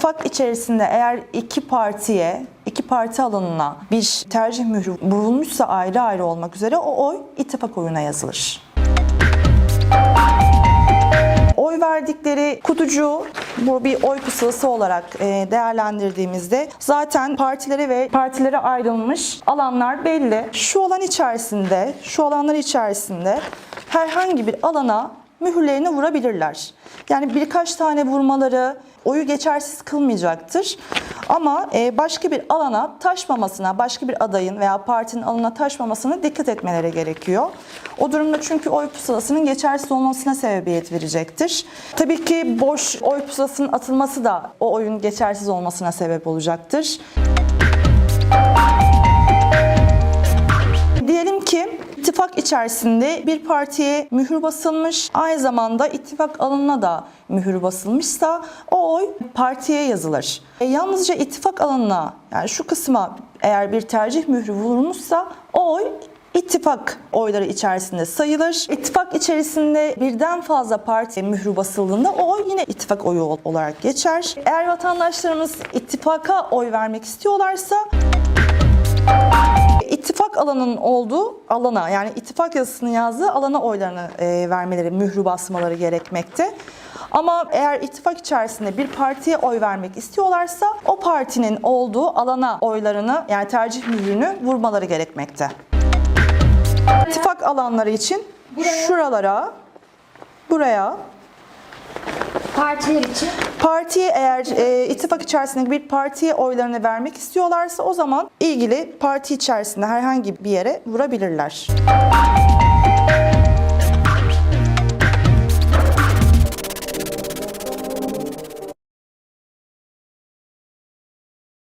ittifak içerisinde eğer iki partiye, iki parti alanına bir tercih mührü vurulmuşsa ayrı ayrı olmak üzere o oy ittifak oyuna yazılır. Oy verdikleri kutucuğu bu bir oy pusulası olarak e, değerlendirdiğimizde zaten partilere ve partilere ayrılmış alanlar belli. Şu alan içerisinde, şu alanlar içerisinde herhangi bir alana mühürlerini vurabilirler. Yani birkaç tane vurmaları oyu geçersiz kılmayacaktır. Ama e, başka bir alana taşmamasına, başka bir adayın veya partinin alana taşmamasına dikkat etmeleri gerekiyor. O durumda çünkü oy pusulasının geçersiz olmasına sebebiyet verecektir. Tabii ki boş oy pusulasının atılması da o oyun geçersiz olmasına sebep olacaktır. Diyelim içerisinde bir partiye mühür basılmış, aynı zamanda ittifak alanına da mühür basılmışsa o oy partiye yazılır. E, yalnızca ittifak alanına yani şu kısma eğer bir tercih mührü vurulmuşsa o oy ittifak oyları içerisinde sayılır. İttifak içerisinde birden fazla parti mührü basıldığında o oy yine ittifak oyu ol- olarak geçer. Eğer vatandaşlarımız ittifaka oy vermek istiyorlarsa İttifak alanının olduğu alana yani ittifak yazısını yazdığı alana oylarını e, vermeleri, mührü basmaları gerekmekte. Ama eğer ittifak içerisinde bir partiye oy vermek istiyorlarsa o partinin olduğu alana oylarını yani tercih mührünü vurmaları gerekmekte. İttifak alanları için şuralara, buraya, Partiler için Partiye eğer e, ittifak içerisindeki bir partiye oylarını vermek istiyorlarsa o zaman ilgili parti içerisinde herhangi bir yere vurabilirler.